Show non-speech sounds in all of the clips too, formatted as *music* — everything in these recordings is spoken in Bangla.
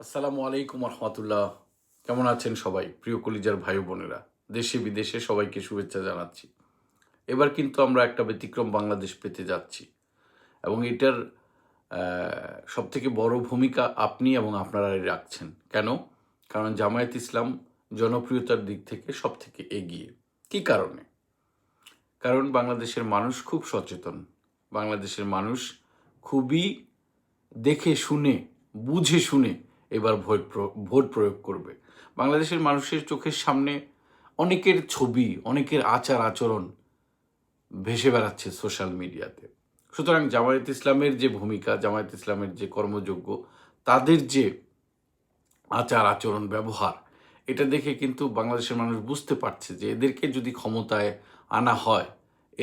আসসালামু আলাইকুম রহমতুল্লাহ কেমন আছেন সবাই? প্রিয় কলিজার ভাই বোনেরা, দেশে বিদেশে সবাইকে শুভেচ্ছা জানাচ্ছি। এবার কিন্তু আমরা একটা ব্যতিক্রম বাংলাদেশ পেতে যাচ্ছি। এবং এটার সব থেকে বড় ভূমিকা আপনি এবং আপনারাই রাখছেন। কেন? কারণ জামায়াত ইসলাম জনপ্রিয়তার দিক থেকে সব থেকে এগিয়ে। কি কারণে? কারণ বাংলাদেশের মানুষ খুব সচেতন। বাংলাদেশের মানুষ খুবই দেখে শুনে, বুঝে শুনে এবার ভোট ভোট প্রয়োগ করবে। বাংলাদেশের মানুষের চোখের সামনে অনেকের ছবি, অনেকের আচার আচরণ ভেসে বেড়াচ্ছে সোশ্যাল মিডিয়াতে। সুতরাং জামায়াত ইসলামের যে ভূমিকা, জামায়াত ইসলামের যে কর্মযোগ্য, তাদের যে আচার আচরণ, ব্যবহার, এটা দেখে কিন্তু বাংলাদেশের মানুষ বুঝতে পারছে যে এদেরকে যদি ক্ষমতায় আনা হয়,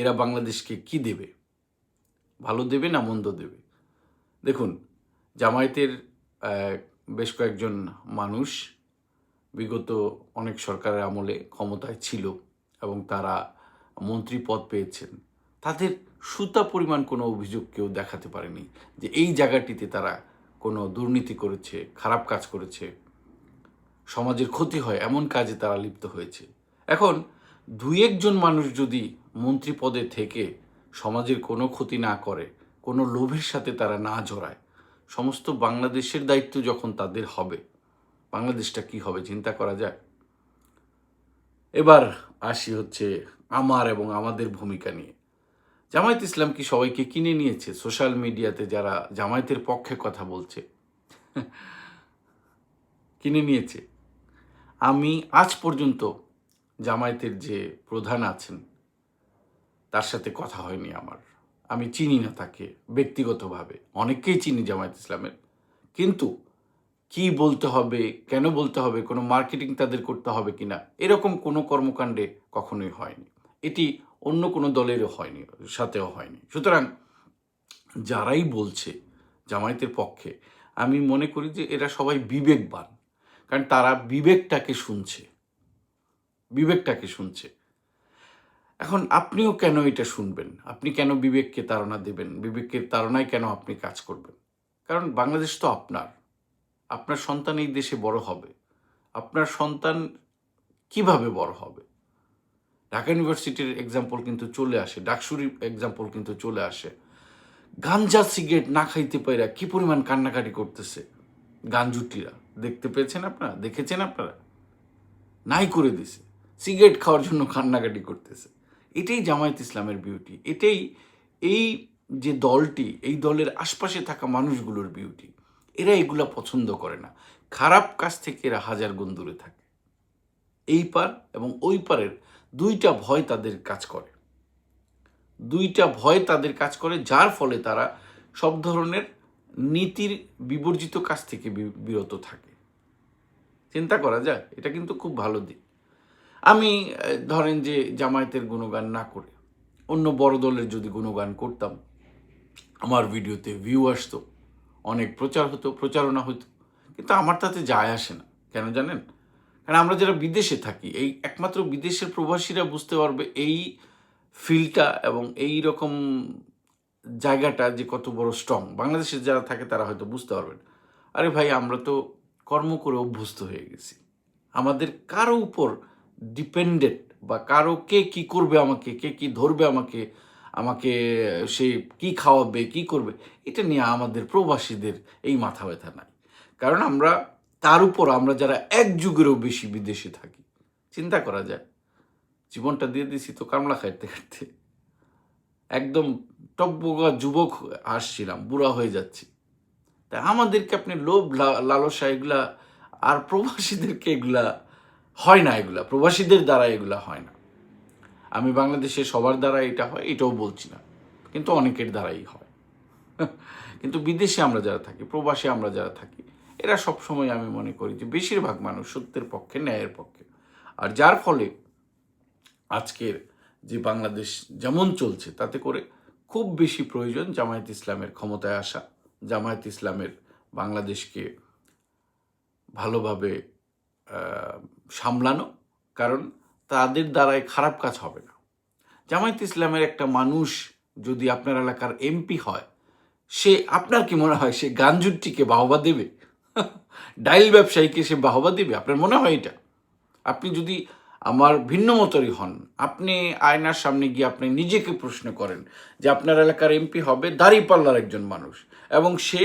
এরা বাংলাদেশকে কি দেবে? ভালো দেবে না মন্দ দেবে? দেখুন, জামায়াতের বেশ কয়েকজন মানুষ বিগত অনেক সরকারের আমলে ক্ষমতায় ছিল এবং তারা মন্ত্রী পদ পেয়েছেন। তাদের সুতা পরিমাণ কোনো অভিযোগ কেউ দেখাতে পারেনি যে এই জায়গাটিতে তারা কোনো দুর্নীতি করেছে, খারাপ কাজ করেছে, সমাজের ক্ষতি হয়, এমন কাজে তারা লিপ্ত হয়েছে। এখন দুই একজন মানুষ যদি মন্ত্রী পদে থেকে সমাজের কোনো ক্ষতি না করে, কোনো লোভের সাথে তারা না জড়ায় সমস্ত বাংলাদেশের দায়িত্ব যখন তাদের হবে, বাংলাদেশটা কি হবে চিন্তা করা যায়। এবার আসি হচ্ছে আমার এবং আমাদের ভূমিকা নিয়ে। জামায়াত ইসলাম কি সবাইকে কিনে নিয়েছে? সোশ্যাল মিডিয়াতে যারা জামায়াতের পক্ষে কথা বলছে, কিনে নিয়েছে। আমি আজ পর্যন্ত জামায়াতের যে প্রধান আছেন, তার সাথে কথা হয়নি আমার। আমি চিনি না তাকে, ব্যক্তিগতভাবে। অনেককেই চিনি জামায়াত ইসলামের। কিন্তু কি বলতে হবে, কেন বলতে হবে, কোনো মার্কেটিং তাদের করতে হবে কিনা, এরকম কোনো কর্মকাণ্ডে কখনোই হয়নি। এটি অন্য কোনো দলেরও হয়নি, সাথেও হয়নি। সুতরাং যারাই বলছে জামায়াতের পক্ষে, আমি মনে করি যে এরা সবাই বিবেকবান। কারণ তারা বিবেকটাকে শুনছে। বিবেকটাকে শুনছে। এখন আপনিও কেন এটা শুনবেন? আপনি কেন বিবেককে তাড়না দেবেন? বিবেকের তাড়নায় কেন আপনি কাজ করবেন? কারণ বাংলাদেশ তো আপনার। আপনার সন্তান এই দেশে বড় হবে। আপনার সন্তান কীভাবে বড় হবে? ঢাকা ইউনিভার্সিটির এক্সাম্পল কিন্তু চলে আসে ডাকসুরি এক্সাম্পল কিন্তু চলে আসে। গাঞ্জা সিগারেট না খাইতে পাইরা কি পরিমাণ কান্নাকাটি করতেছে গাঞ্জুটিরা? দেখতে পেয়েছেন আপনারা? দেখেছেন আপনারা? নাই করে দিছে। সিগারেট খাওয়ার জন্য কান্নাকাটি করতেছে। এটাই জামায়াত ইসলামের বিউটি এটাই এই যে দলটি, এই দলের আশপাশে থাকা মানুষগুলোর বিউটি এরা এগুলা পছন্দ করে না। খারাপ কাজ থেকে এরা হাজার গুণ দূরে থাকে। এই পার এবং ওই পারের দুইটা ভয় তাদের কাজ করে। দুইটা ভয় তাদের কাজ করে, যার ফলে তারা সব ধরনের নীতির বিবর্জিত কাজ থেকে বিরত থাকে। চিন্তা করা যায় এটা কিন্তু খুব ভালো দিক। আমি ধরেন যে জামায়াতের গুণগান না করে অন্য বড় দলের যদি গুণগান করতাম, আমার ভিডিওতে ভিউ আসতো, অনেক প্রচার হতো, প্রচারণা হতো, কিন্তু আমার তাতে যায় আসে না। কেন জানেন? কারণ আমরা যারা বিদেশে থাকি, এই একমাত্র বিদেশের প্রবাসীরা বুঝতে পারবে এই ফিলটা এবং এই রকম জায়গাটা যে কত বড় স্ট্রং বাংলাদেশে যারা থাকে তারা হয়তো বুঝতে পারবেন। আরে ভাই, আমরা তো কর্ম করে অভ্যস্ত হয়ে গেছি। আমাদের কারও উপর ডিপেন্ডেন্ট বা কারও কে কি করবে আমাকে, কে কি ধরবে আমাকে আমাকে সে কি খাওয়াবে, কি করবে, এটা নিয়ে আমাদের প্রবাসীদের এই মাথা ব্যথা নাই। কারণ আমরা, তার উপর আমরা যারা এক যুগেরও বেশি বিদেশে থাকি, চিন্তা করা যায়, জীবনটা দিয়ে দিছি তো কামলা খাইতে খাইতে। একদম টকবগা যুবক আসছিলাম, বুড়া হয়ে যাচ্ছি। তা আমাদেরকে আপনি লোভ লালসা এগুলা, আর প্রবাসীদেরকে এগুলা হয় না এগুলা, প্রবাসীদের দ্বারা এগুলা হয় না। আমি বাংলাদেশে সবার দ্বারা এটা হয়, এটাও বলছি না, কিন্তু অনেকের দ্বারাই হয়। *laughs* কিন্তু বিদেশে আমরা যারা থাকি, প্রবাসে আমরা যারা থাকি, এরা সব সময় আমি মনে করি যে বেশিরভাগ মানুষ সত্যের পক্ষে, ন্যায়ের পক্ষে। আর যার ফলে আজকের যে বাংলাদেশ যেমন চলছে, তাতে করে খুব বেশি প্রয়োজন জামায়াত ইসলামের ক্ষমতায় আসা, জামায়াত ইসলামের বাংলাদেশকে ভালোভাবে সামলানো, কারণ তাদের দ্বারাই খারাপ কাজ হবে না। জামায়াত ইসলামের একটা মানুষ যদি আপনার এলাকার এমপি হয়, সে আপনার কি মনে হয় সে গাঞ্জুরটিকে বাহবা দেবে? *laughs* ডাইল ব্যবসায়ীকে সে বাহবা দেবে? আপনার মনে হয় এটা? আপনি যদি আমার ভিন্ন মতরই হন, আপনি আয়নার সামনে গিয়ে আপনি নিজেকে প্রশ্ন করেন যে আপনার এলাকার এমপি হবে দাঁড়িপাল্লার একজন মানুষ এবং সে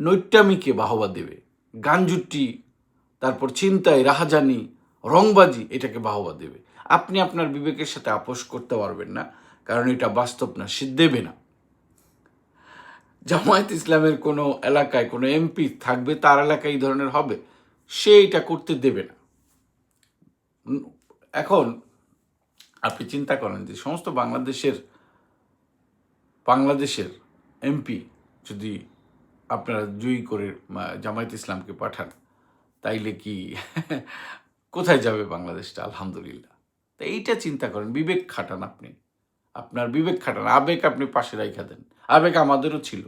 নৈটামিকে বাহবা দেবে গাঞ্জুটি তারপর চিন্তায় রাহাজানি, রংবাজি এটাকে বাহবা দেবে। আপনি আপনার বিবেকের সাথে আপোষ করতে পারবেন না, কারণ এটা বাস্তব না দেবে না। জামায়াত ইসলামের কোনো এলাকায় কোনো এমপি থাকবে, তার এলাকায় এই ধরনের হবে, সে এটা করতে দেবে না। এখন আপনি চিন্তা করেন যে সমস্ত বাংলাদেশের বাংলাদেশের এমপি যদি আপনারা জয়ী করে জামায়াত ইসলামকে পাঠান তাইলে কি কোথায় যাবে বাংলাদেশটা? আলহামদুলিল্লাহ। তা এইটা চিন্তা করেন, বিবেক খাটান আপনি। আপনার বিবেক খাটান, আবেগ আপনি পাশে রাইখা দেন। আবেগ আমাদেরও ছিল।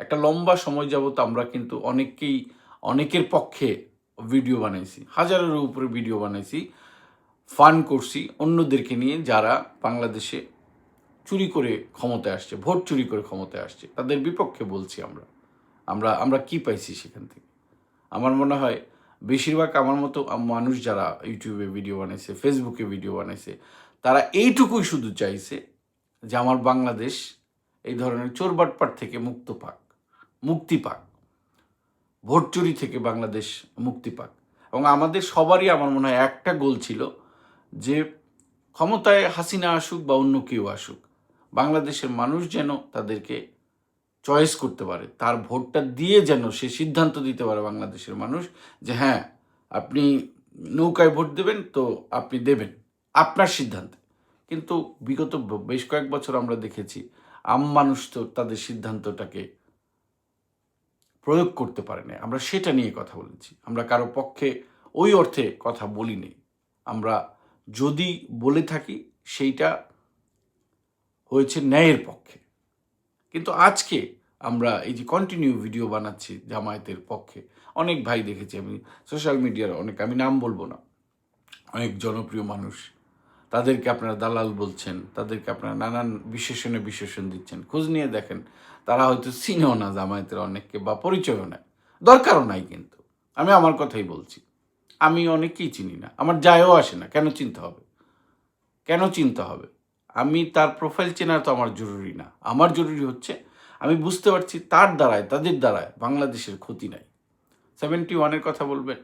একটা লম্বা সময় যাবত আমরা কিন্তু অনেককেই, অনেকের পক্ষে ভিডিও বানাইছি হাজারের উপরে ভিডিও বানাইছি, ফান করছি অন্যদেরকে নিয়ে যারা বাংলাদেশে চুরি করে ক্ষমতায় আসছে, ভোট চুরি করে ক্ষমতায় আসছে, তাদের বিপক্ষে বলছি আমরা। আমরা আমরা কি পাইছি সেখান থেকে? আমার মনে হয় বেশিরভাগ আমার মতো মানুষ যারা ইউটিউবে ভিডিও বানাইছে ফেসবুকে ভিডিও বানাইছে, তারা এইটুকুই শুধু চাইছে যে আমার বাংলাদেশ এই ধরনের চোরবাটপাট থেকে মুক্ত পাক, মুক্তি পাক, ভোট চুরি থেকে বাংলাদেশ মুক্তি পাক। এবং আমাদের সবারই আমার মনে হয় একটা গোল ছিল যে ক্ষমতায় হাসিনা আসুক বা অন্য কেউ আসুক, বাংলাদেশের মানুষ যেন তাদেরকে চয়েস করতে পারে, তার ভোটটা দিয়ে যেন সে সিদ্ধান্ত দিতে পারে বাংলাদেশের মানুষ যে হ্যাঁ আপনি নৌকায় ভোট দেবেন তো আপনি দেবেন, আপনার সিদ্ধান্তে। কিন্তু বিগত বেশ কয়েক বছর আমরা দেখেছি, আম মানুষ তো তাদের সিদ্ধান্তটাকে প্রয়োগ করতে পারে না আমরা সেটা নিয়ে কথা বলেছি। আমরা কারও পক্ষে ওই অর্থে কথা বলিনি। আমরা যদি বলে থাকি, সেইটা হয়েছে ন্যায়ের পক্ষে। কিন্তু আজকে আমরা এই যে কন্টিনিউ ভিডিও বানাচ্ছি জামায়াতের পক্ষে, অনেক ভাই দেখেছি আমি সোশ্যাল মিডিয়ার অনেক, আমি নাম বলব না। অনেক জনপ্রিয় মানুষ, তাদেরকে আপনারা দালাল বলছেন, তাদেরকে আপনারা নানান বিশেষণে বিশেষণ দিচ্ছেন, খোঁজ নিয়ে দেখেন, তারা হয়তো চিনেও না জামায়াতের অনেককে বা পরিচয়ও নেয়, দরকারও নাই কিন্তু। আমি আমার কথাই বলছি, আমি অনেককেই চিনি না, আমার যায়ও আসে না, কেন চিনতে হবে? কেন চিনতে হবে? আমি তার প্রোফাইল চেনা তো আমার জরুরি না। আমার জরুরি হচ্ছে, আমি বুঝতে পারছি তার দ্বারায়, তাদের দ্বারায় বাংলাদেশের ক্ষতি নাই। সেভেন্টি ওয়ানের কথা বলবেন?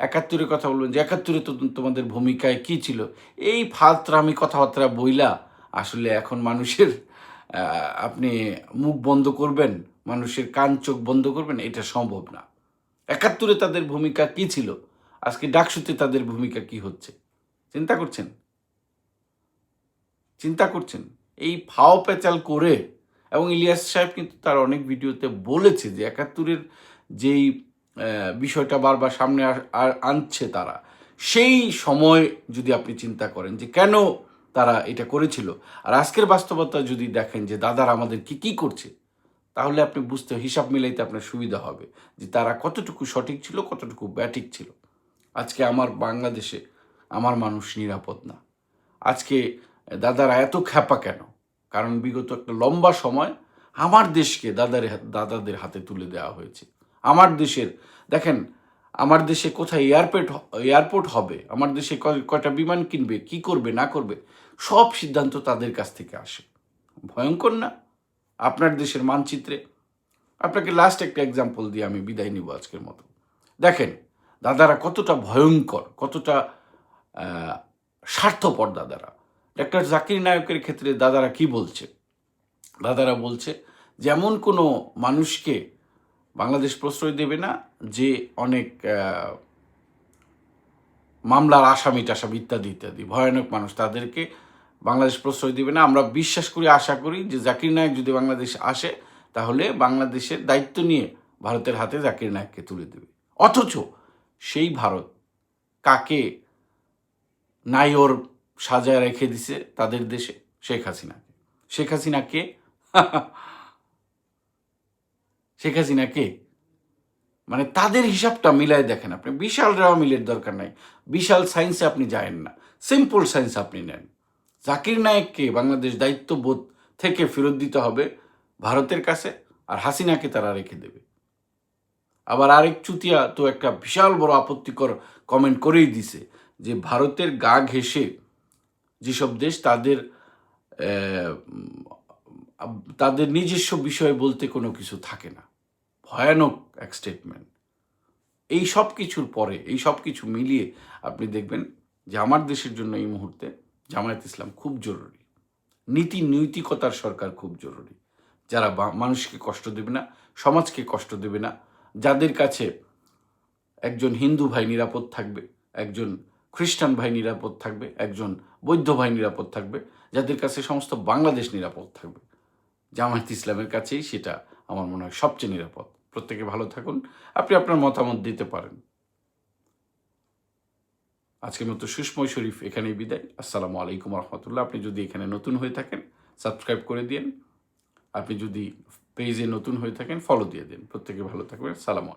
একাত্তরের কথা বলবেন যে, একাত্তরে তো তোমাদের ভূমিকায় কি ছিল? এই ফালতরামি কথাবার্তা বইলা আসলে এখন মানুষের আপনি মুখ বন্ধ করবেন, মানুষের কান চোখ বন্ধ করবেন, এটা সম্ভব না। একাত্তরে তাদের ভূমিকা কি ছিল? আজকে ডাকসুতে তাদের ভূমিকা কি হচ্ছে? চিন্তা করছেন? চিন্তা করছেন? এই ফাও পেচাল করে, এবং ইলিয়াস সাহেব কিন্তু তার অনেক ভিডিওতে বলেছে যে একাত্তরের যেই বিষয়টা বারবার সামনে আর আনছে তারা, সেই সময় যদি আপনি চিন্তা করেন যে কেন তারা এটা করেছিল? আর আজকের বাস্তবতা যদি দেখেন যে দাদারা আমাদের কি কি করছে, তাহলে আপনি বুঝতে, হিসাব মিলাইতে আপনার সুবিধা হবে যে তারা কতটুকু সঠিক ছিল, কতটুকু ব্যাটিক ছিল। আজকে আমার বাংলাদেশে আমার মানুষ নিরাপদ না। আজকে দাদারা এত খ্যাপা কেন? কারণ বিগত একটা লম্বা সময় আমার দেশকে দাদার দাদাদের হাতে তুলে দেওয়া হয়েছে। আমার দেশের, দেখেন, আমার দেশে কোথায় এয়ারপোর্ট এয়ারপোর্ট হবে, আমার দেশে কয়- কয়টা বিমান কিনবে, কি করবে, না করবে, সব সিদ্ধান্ত তাদের কাছ থেকে আসে। ভয়ঙ্কর না? আপনার দেশের মানচিত্রে। আপনাকে লাস্ট একটা এক্সাম্পল দিয়ে আমি বিদায় নিব আজকের মতো। দেখেন, দাদারা কতটা ভয়ঙ্কর, কতটা স্বার্থপর দাদারা। ডাক্তার জাকির নায়কের ক্ষেত্রে দাদারা কি বলছে? দাদারা বলছে, যেমন কোনো মানুষকে বাংলাদেশ প্রশ্রয় দেবে না, যে অনেক মামলার আসামি টাসামি ইত্যাদি ইত্যাদি। ভয়ানক মানুষ তাদেরকে বাংলাদেশ প্রশ্রয় দেবে না। আমরা বিশ্বাস করি, আশা করি যে জাকির নায়ক যদি বাংলাদেশ আসে, তাহলে বাংলাদেশের দায়িত্ব নিয়ে ভারতের হাতে জাকির নায়ককে তুলে দেবে। অথচ সেই ভারত কাকে নাই ওর সাজায় রেখে দিছে তাদের দেশে শেখ হাসিনাকে। শেখ হাসিনা কে শেখ হাসিনা কে মানে তাদের হিসাবটা মিলায় দেখেন আপনি। বিশাল রাওয়া মিলের দরকার নাই। বিশাল সায়েন্সে আপনি যায়েন না। সিম্পল সায়েন্স আপনি নেন। জাকির নায়েককে বাংলাদেশ দায়িত্ববোধ থেকে ফেরত দিতে হবে ভারতের কাছে আর হাসিনাকে তারা রেখে দেবে। আবার আরেক চুতিয়া তো একটা বিশাল বড় আপত্তিকর কমেন্ট করেই দিছে যে ভারতের গা ঘেঁষে যেসব দেশ তাদের তাদের নিজস্ব বিষয় বলতে কোনো কিছু থাকে না। ভয়ানক এক স্টেটমেন্ট এই সব কিছুর পরে, এই সব কিছু মিলিয়ে আপনি দেখবেন যে আমার দেশের জন্য এই মুহূর্তে জামায়াত ইসলাম খুব জরুরি। নীতি নৈতিকতার সরকার খুব জরুরি। যারা মানুষকে কষ্ট দেবে না, সমাজকে কষ্ট দেবে না, যাদের কাছে একজন হিন্দু ভাই নিরাপদ থাকবে, একজন খ্রিস্টান ভাই নিরাপদ থাকবে, একজন বৌদ্ধ ভাই নিরাপদ থাকবে, যাদের কাছে সমস্ত বাংলাদেশ নিরাপদ থাকবে। জামায়াত ইসলামের কাছেই সেটা আমার মনে হয় সবচেয়ে নিরাপদ। প্রত্যেকে ভালো থাকুন। আপনি আপনার মতামত দিতে পারেন। আজকের মতো সুষময় শরীফ এখানেই বিদায়। আসসালামু আলাইকুম রহমতুল্লাহ। আপনি যদি এখানে নতুন হয়ে থাকেন, সাবস্ক্রাইব করে দিন আপনি যদি পেজে নতুন হয়ে থাকেন ফলো দিয়ে দিন। প্রত্যেকে ভালো থাকবেন। সালাম